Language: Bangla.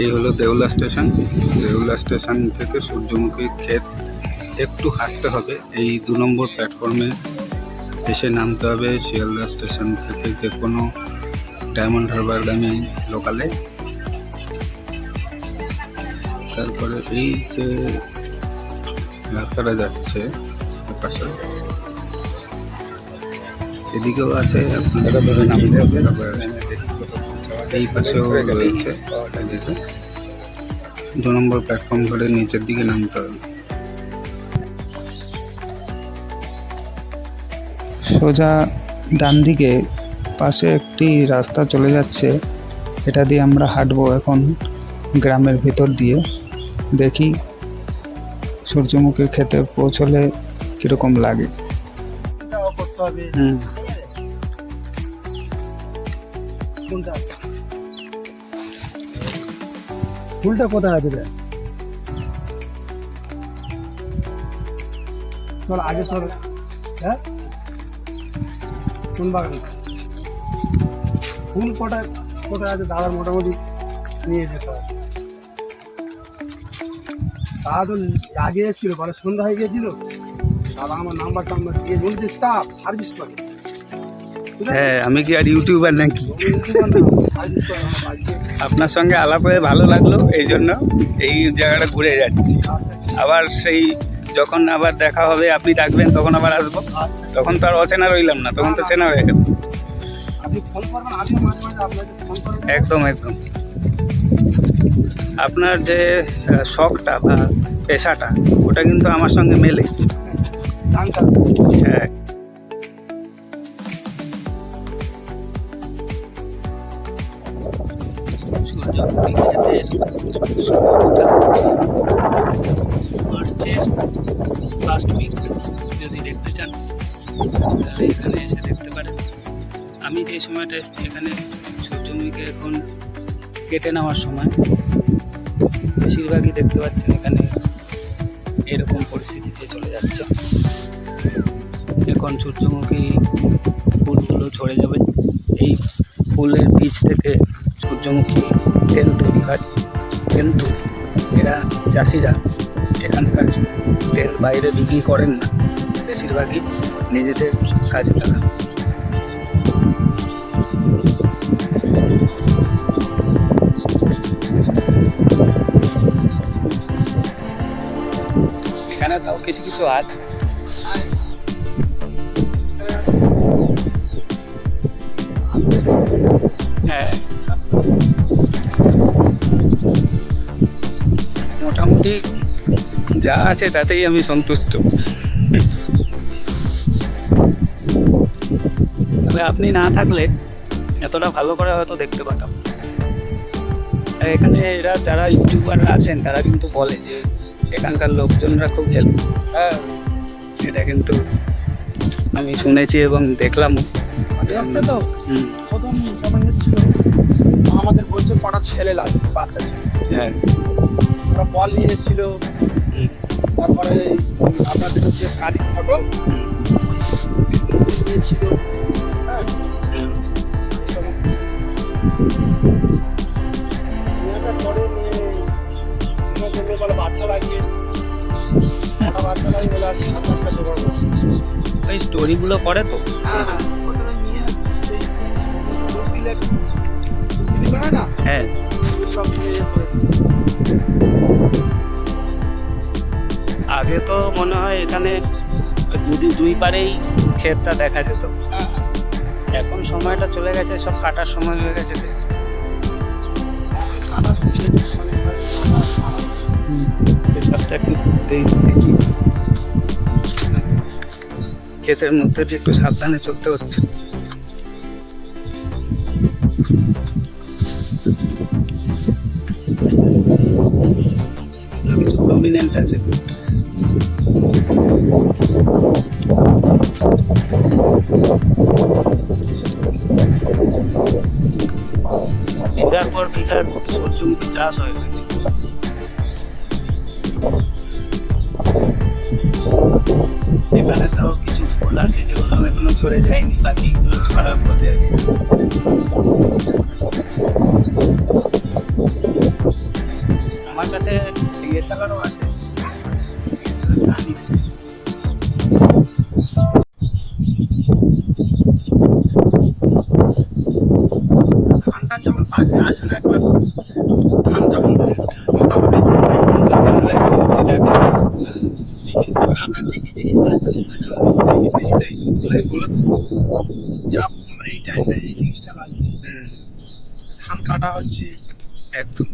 এই হলো দেউলা স্টেশন। দেউলা স্টেশন থেকে সূর্যমুখী ক্ষেত একটু হাঁটতে হবে। এই দু নম্বর প্ল্যাটফর্মে এসে নামতে হবে শিয়ালদা স্টেশন থেকে যে কোনো ডায়মন্ড হারবারগামী লোকালে তারপরে এই যে রাস্তাটা যাচ্ছে পাশে। এদিকেও আছে আপনারা ধরে নামতে হবে। এই পাশেও রয়েছে। দু নম্বর প্ল্যাটফর্ম ধরে নিচের দিকে নামতে হবে। সোজা ডান দিকে পাশে একটি রাস্তা চলে যাচ্ছে। এটা দিয়ে আমরা হাঁটবো এখন গ্রামের ভিতর দিয়ে। দেখি সূর্যমুখী খেতে পৌঁছলে কীরকম লাগে। হুম। ফুলটা কোথায় আছে রে? চল আগে চল। হ্যাঁ? কোন বাগান। ফুল কটা, কোথায় আছে দাদার মোটামুটি নিয়ে যেতে হবে। দাদা তো আগে এসেছিল বলে সন্ধ্যা হয়ে গিয়েছিল। দাদা আমার নাম্বার টাম্বার দিয়ে বলছে, স্টাফ, সার্ভিস করে? হ্যাঁ আমি কি আর ইউটিউবার নাকি। আপনার সঙ্গে আলাপ হয়ে ভালো লাগল এই জন্য এই জায়গাটা ঘুরে যাচ্ছি। আবার সেই যখন আবার দেখা হবে আপনি ডাকবেন তখন আবার আসব। তখন তো আর অচেনা রইলাম না তখন তো চেনা হয়ে গেল। একদম একদম। আপনার যে শখটা বা পেশাটা ওটা কিন্তু আমার সঙ্গে মেলে। হ্যাঁ। শুরুটা হচ্ছে মার্চের লাস্ট উইক যদি দেখতে চান তাহলে এখানে এসে দেখতে পারেন আমি যে সময়টা এসেছি এখানে সূর্যমুখীকে এখন কেটে নেওয়ার সময়, বেশিরভাগই দেখতে পাচ্ছেন এখানে এরকম পরিস্থিতিতে চলে যাচ্ছে। এখন সূর্যমুখী ফুলগুলো ঝরে যাবে। এই ফুলের বীজ থেকে সূর্যমুখী হয়। কিন্তু এরা চাষিরা এখানকার তেল বাইরে বিক্রি করেন না। বেশিরভাগই নিজেদের কাজে লাগান। এখানে তাও কিছু কিছু আছে হ্যাঁ। মোটামুটি যা আছে তাতেই আমি সন্তুষ্ট। তবে আপনি না থাকলে এতটা ভালো করে হয়তো দেখতে পাতাম এখানে এরা যারা ইউটিউবাররা আছেন তারা কিন্তু বলে যে এখানকার লোকজনরা খুব হেল্প হ্যাঁ এটা কিন্তু আমি শুনেছি এবং দেখলাম তো প্রথম আমাদের বলছে কটা ছেলে লাগবে বাচ্চা ছেলে। হ্যাঁ। ওরা বল নিয়ে এসেছিল তারপরে আপনাদের যে কালী ফটো। নিয়েছিল। হ্যাঁ। পরে জন্য বলে বাচ্চা লাগবে বাচ্চা লাগবে বলে করো। ওই স্টোরিগুলো করে তো। হ্যাঁ। আগে তো মনে হয় এখানে দুই দুই পারেই ক্ষেতটা দেখা যেত। এখন সময়টা চলে গেছে, সব কাটার সময় হয়ে গেছে। ক্ষেতের মধ্যে একটু সাবধানে চলতে হচ্ছে। কিছু প্রমিনেন্ট আছে। বিঘার পর কিছু ফুল আছে যেগুলো এখনও যায়নি বাকিগুলো ছড়ার পথে আছে। চালানো আছে ধানটা যখন পাকবে আসলে একবার ধান যখন মোটা হবে আমরা দেখেছি নিশ্চয়ই এগুলো যা এই টাইমটা এই জিনিসটা লাগবে ধান কাটা হচ্ছে একদম।